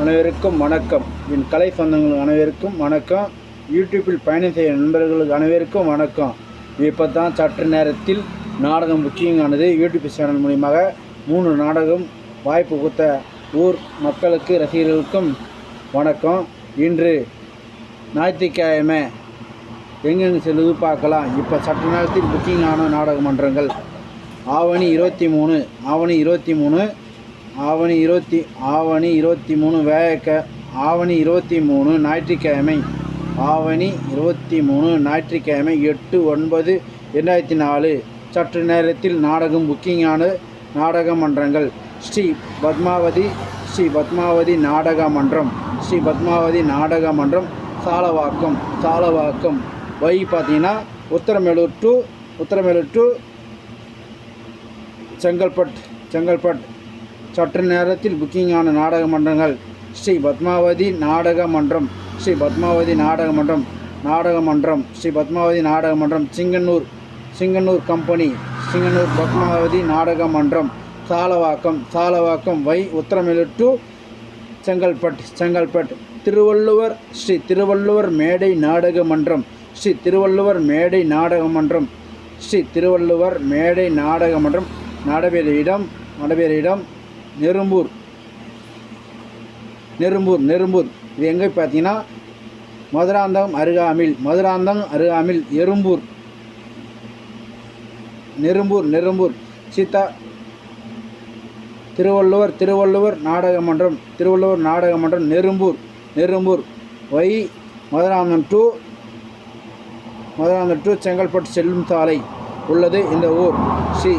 அனைவருக்கும் வணக்கம். என் கலை சொந்தங்கள் அனைவருக்கும் வணக்கம். யூடியூப்பில் பயணம் செய்ய நண்பர்களுக்கு அனைவருக்கும் வணக்கம். இப்போ தான் சற்று நேரத்தில் நாடகம் புக்கிங் ஆனது யூடியூப் சேனல் மூலியமாக மூணு நாடகம் வாய்ப்பு கொடுத்த ஊர் மக்களுக்கு ரசிகர்களுக்கும் வணக்கம். இன்று ஞாயிற்றுக்கிழமை எங்கெங்கு செல்வது பார்க்கலாம். இப்போ சற்று நேரத்தில் புக்கிங் ஆன நாடக மன்றங்கள். ஆவணி இருபத்தி மூணு ஆவணி இருபத்தி மூணு ஆவணி இருபத்தி ஆவணி இருபத்தி மூணு வேக ஆவணி இருபத்தி மூணு ஞாயிற்றுக்கிழமை ஆவணி இருபத்தி மூணு ஞாயிற்றுக்கிழமை எட்டு ஒன்பது ரெண்டாயிரத்தி நாலு. சற்று நேரத்தில் நாடகம் புக்கிங்கான நாடக மன்றங்கள். ஸ்ரீ பத்மாவதி ஸ்ரீ பத்மாவதி நாடக மன்றம். ஸ்ரீ பத்மாவதி நாடக மன்றம் சாலவாக்கம் சாலவாக்கம். வழி பார்த்தீங்கன்னா உத்தரமேலூர் டு உத்தரமேலூர் டு செங்கல்பட் செங்கல்பட். சற்று நேரத்தில் புக்கிங்கான நாடக மன்றங்கள். ஸ்ரீ பத்மாவதி நாடக மன்றம். ஸ்ரீ பத்மாவதி நாடக மன்றம். நாடக மன்றம். ஸ்ரீ பத்மாவதி நாடக மன்றம். சிங்கனூர். சிங்கனூர் கம்பெனி சிங்கனூர் பத்மாவதி நாடக மன்றம். Salavakkam. Salavakkam via Uthiramerur to Chengalpattu. Chengalpattu. Thiruvalluvar. Sri Thiruvalluvar மேடை நாடக மன்றம். ஸ்ரீ திருவள்ளுவர் மேடை நாடக மன்றம். ஸ்ரீ திருவள்ளுவர் மேடை நாடக மன்றம். நடவேறியிடம் இடம். இடம். நெரும்பூர். நெரும்பூர் நெரும்பூர். இது எங்கே பார்த்தீங்கன்னா மதுராந்தகம் அருகாமில் மதுராந்தகம் அருகாமில் எறும்பூர். நெரும்பூர் நெரும்பூர். சீதா திருவள்ளுவர் திருவள்ளுவர் நாடகமன்றம் Thiruvalluvar நாடகமன்றம் Nerumbur Nerumbur. Via Madurantakam to Madurantakam to Chengalpattu செல்லும் சாலை உள்ளது இந்த ஊர். ஸ்ரீ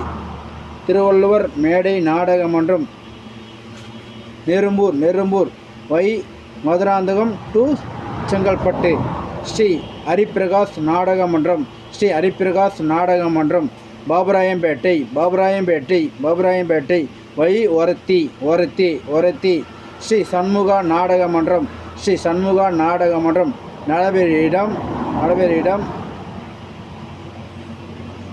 திருவள்ளுவர் மேடை நாடகமன்றம் Nerumbur Nerumbur. Via Madurantakam to Chengalpattu. Sri Hariprakash நாடக மன்றம். ஸ்ரீ ஹரிப்பிரகாஷ் நாடக மன்றம். பாபராயம்பேட்டை பாபராயம்பேட்டை பாபராயம்பேட்டை. வை ஒரத்தி ஒரத்தி ஒரத்தி. ஸ்ரீ சண்முகா நாடக மன்றம். ஸ்ரீ சண்முகா நாடக மன்றம். நடைபெற இடம்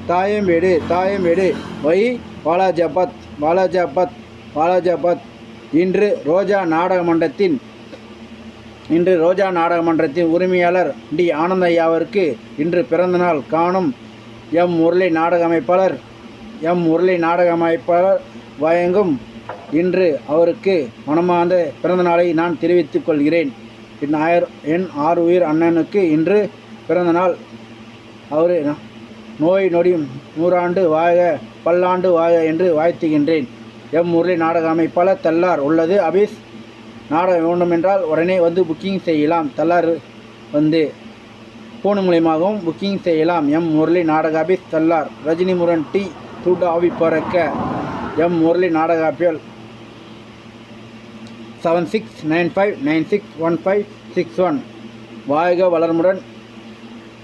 தாயம்பேடு தாயம்பேடு. வை வாலாஜாபாத் வாலாஜாபாத் வாலாஜாபாத் இன்று ரோஜா நாடக மன்றத்தின் இன்று ரோஜா நாடக மன்றத்தின் உரிமையாளர் டி. ஆனந்தையாவிற்கு இன்று பிறந்தநாள் காணும் எம். முரளி நாடக அமைப்பாளர் எம். முரளி நாடக அமைப்பாளர் வயங்கும் இன்று அவருக்கு மனமார்ந்த பிறந்தநாளை நான் தெரிவித்துக் கொள்கிறேன். என் ஆயர் என் ஆறு உயிர் அண்ணனுக்கு இன்று பிறந்தநாள். அவர் நோய் நொடி நூறாண்டு வாழ பல்லாண்டு வாழ என்று வாழ்த்துகின்றேன். எம் முரளி நாடக அமைப்பாளர் தல்லார் உள்ளது. அபீஸ் நாடகம் வேண்டுமென்றால் உடனே வந்து புக்கிங் செய்யலாம். தல்லார் வந்து ஃபோன் மூலியமாகவும் புக்கிங் செய்யலாம். எம் முரளி நாடக அபிஸ் தல்லார் ரஜினி முரன் டி தூட்ட ஆவி பறக்க. எம் முரளி நாடக அப்பியல் seven six nine five nine six one five six one வாழ்க வளர்முடன்.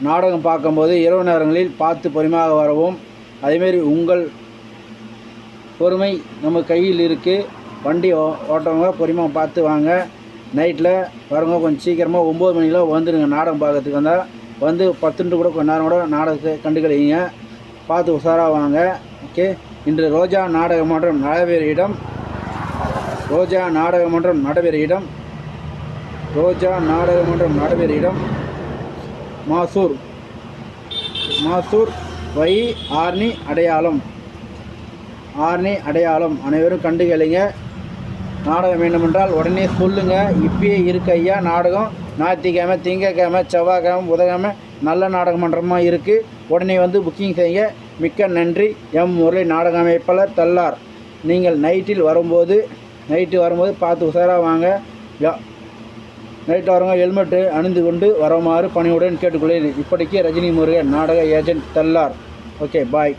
நாடகம் பார்க்கும்போது இரவு நேரங்களில் பார்த்து பொறுமையாக வரவும். அதேமாரி உங்கள் பொறுமை நம்ம கையில் இருக்குது வண்டி ஓ ஓட்டவங்க பொறுமையாக பார்த்து வாங்க. நைட்டில் வரவங்க கொஞ்சம் சீக்கிரமாக ஒம்பது மணிக்கெலாம் வந்துடுங்க நாடகம் பார்க்கறதுக்கு வந்தால் வந்து பத்துன்ட்டு கூட கொஞ்ச நேரம் கூட நாடகத்தை கண்டுக்கலைங்க. பார்த்து உஷாராக வாங்க ஓகே? இன்று ரோஜா நாடக மன்றம் நடைபெற இடம். ரோஜா நாடக மன்றம் நடைபெற இடம். ரோஜா நாடக மன்றம் நடைபெற இடம். மாசூர். மாசூர் வை ஆர்னி அடையாளம். ஆர்னி அடையாளம். அனைவரும் கண்டுகளிங்க நாடகம் வேண்டுமென்றால் உடனே சொல்லுங்கள் இப்பயே இருக்கு ஐயா நாடகம். ஞாயிற்றுக்கிழமை திங்கக்கிழமை செவ்வாய்க்கிழமை புதன்கிழமை நல்ல நாடக மன்றமாக இருக்குது உடனே வந்து புக்கிங் செய்ய மிக்க நன்றி. எம் முரளி நாடக அமைப்பாளர் தல்லார். நீங்கள் நைட்டில் வரும்போது நைட்டு வரும்போது பார்த்து உஷாராக வாங்க. யா- வரவங்க ஹெல்மெட்டு அணிந்து கொண்டு வருமாறு பணியுடன் கேட்டுக்கொள்கிறேன். இப்படிக்கு ரஜினி முருகன் நாடக ஏஜென்ட் தல்லார். Okay bye.